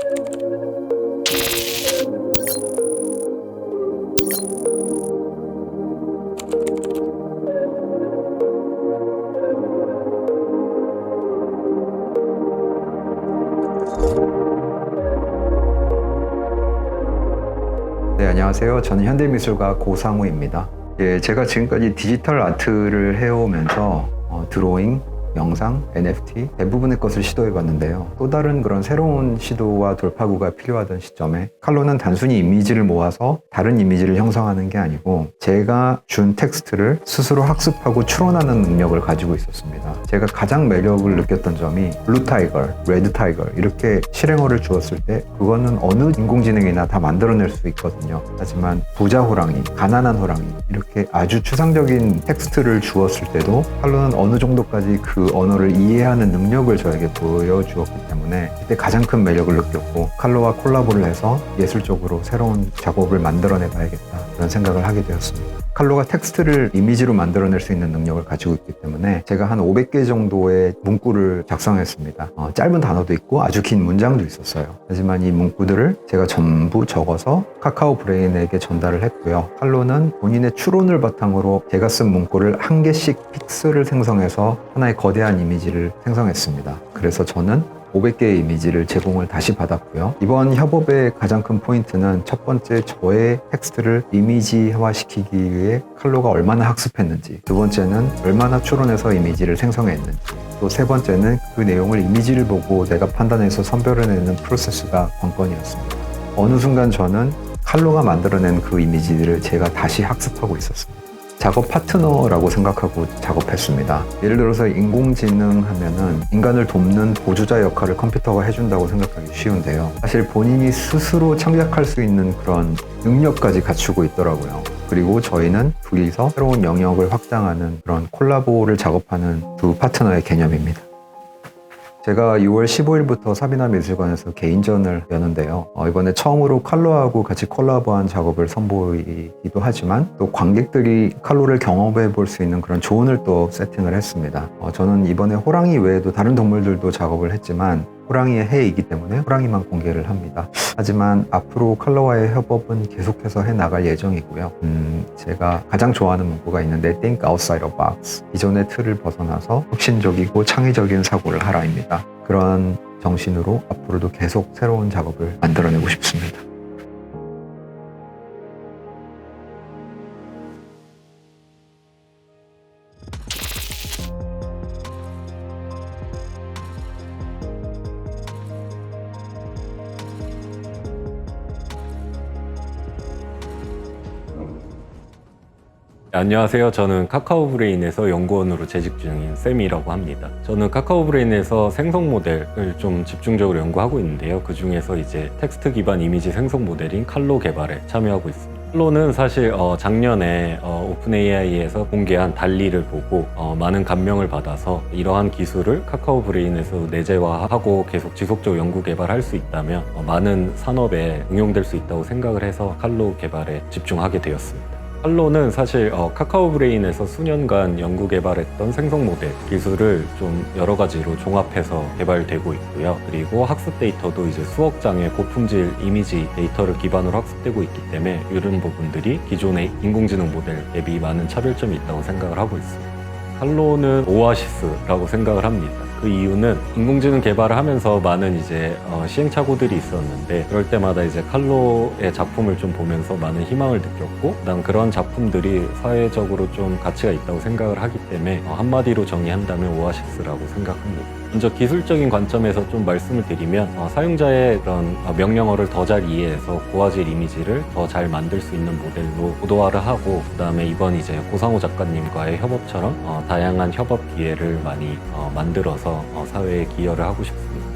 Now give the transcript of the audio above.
네, 안녕하세요. 저는 현대미술가 고상우입니다. 예, 제가 지금까지 디지털 아트를 해오면서 어, 드로잉, 영상, NFT 대부분의 것을 시도해 봤는데요. 또 다른 그런 새로운 시도와 돌파구가 필요하던 시점에 칼로는 단순히 이미지를 모아서 다른 이미지를 형성하는 게 아니고 제가 준 텍스트를 스스로 학습하고 추론하는 능력을 가지고 있었습니다. 제가 가장 매력을 느꼈던 점이 블루 타이거, 레드 타이거 이렇게 실행어를 주었을 때 그거는 어느 인공지능이나 다 만들어낼 수 있거든요. 하지만 부자 호랑이, 가난한 호랑이 이렇게 아주 추상적인 텍스트를 주었을 때도 칼로는 어느 정도까지 그 언어를 이해하는 능력을 저에게 보여주었기 때문에 그때 가장 큰 매력을 느꼈고 칼로와 콜라보를 해서 예술적으로 새로운 작업을 만들어내 봐야겠다 그런 생각을 하게 되었습니다. 칼로가 텍스트를 이미지로 만들어낼 수 있는 능력을 가지고 있기 때문에 제가 한 500개 정도의 문구를 작성했습니다. 어, 짧은 단어도 있고 아주 긴 문장도 있었어요. 하지만 이 문구들을 제가 전부 적어서 카카오 브레인에게 전달을 했고요. 칼로는 본인의 추론을 바탕으로 제가 쓴 문구를 한 개씩 픽셀을 생성해서 하나의 거대한 이미지를 생성했습니다. 그래서 저는 500개의 이미지를 제공을 다시 받았고요. 이번 협업의 가장 큰 포인트는 첫 번째 저의 텍스트를 이미지화 시키기 위해 칼로가 얼마나 학습했는지, 두 번째는 얼마나 추론해서 이미지를 생성했는지, 또 세 번째는 그 내용을 이미지를 보고 내가 판단해서 선별해내는 프로세스가 관건이었습니다. 어느 순간 저는 칼로가 만들어낸 그 이미지들을 제가 다시 학습하고 있었습니다. 작업 파트너라고 생각하고 작업했습니다. 예를 들어서 인공지능 하면은 인간을 돕는 보조자 역할을 컴퓨터가 해준다고 생각하기 쉬운데요. 사실 본인이 스스로 창작할 수 있는 그런 능력까지 갖추고 있더라고요. 그리고 저희는 둘이서 새로운 영역을 확장하는 그런 콜라보를 작업하는 두 파트너의 개념입니다. 제가 6월 15일부터 사비나 미술관에서 개인전을 여는데요. 어, 이번에 처음으로 칼로하고 같이 콜라보한 작업을 선보이기도 하지만 또 관객들이 칼로를 경험해 볼 수 있는 그런 조언을 또 세팅을 했습니다. 어, 저는 이번에 호랑이 외에도 다른 동물들도 작업을 했지만 호랑이의 해이기 때문에 호랑이만 공개를 합니다. 하지만 앞으로 칼로와의 협업은 계속해서 해 나갈 예정이고요. 음, 제가 가장 좋아하는 문구가 있는데 Think outside the box. 기존의 틀을 벗어나서 혁신적이고 창의적인 사고를 하라입니다. 그런 정신으로 앞으로도 계속 새로운 작업을 만들어내고 싶습니다. 안녕하세요. 저는 카카오 브레인에서 연구원으로 재직 중인 쌤이라고 합니다. 저는 카카오 브레인에서 생성 모델을 좀 집중적으로 연구하고 있는데요. 그 중에서 이제 텍스트 기반 이미지 생성 모델인 칼로 개발에 참여하고 있습니다. 칼로는 사실 어, 작년에 어, 오픈 AI에서 공개한 달리를 보고 어, 많은 감명을 받아서 이러한 기술을 카카오 브레인에서 내재화하고 계속 지속적으로 연구 개발할 수 있다면 어, 많은 산업에 응용될 수 있다고 생각을 해서 칼로 개발에 집중하게 되었습니다. 칼로는 사실 어, 카카오 브레인에서 수년간 연구 개발했던 생성 모델 기술을 좀 여러 가지로 종합해서 개발되고 있고요. 그리고 학습 데이터도 이제 수억 장의 고품질 이미지 데이터를 기반으로 학습되고 있기 때문에 이런 부분들이 기존의 인공지능 모델 대비 많은 차별점이 있다고 생각을 하고 있습니다. 칼로는 오아시스라고 생각을 합니다. 그 이유는 인공지능 개발을 하면서 많은 이제 어, 시행착오들이 있었는데 그럴 때마다 이제 칼로의 작품을 좀 보면서 많은 희망을 느꼈고 그다음 그런 작품들이 사회적으로 좀 가치가 있다고 생각을 하기 때문에 어, 한마디로 정의한다면 오아시스라고 생각합니다. 먼저 기술적인 관점에서 좀 말씀을 드리면 어, 사용자의 그런 어, 명령어를 더 잘 이해해서 고화질 이미지를 더 잘 만들 수 있는 모델로 고도화를 하고 그다음에 이번 이제 고상호 작가님과의 협업처럼 어, 다양한 협업 기회를 많이 어, 만들어서 어, 사회에 기여를 하고 싶습니다.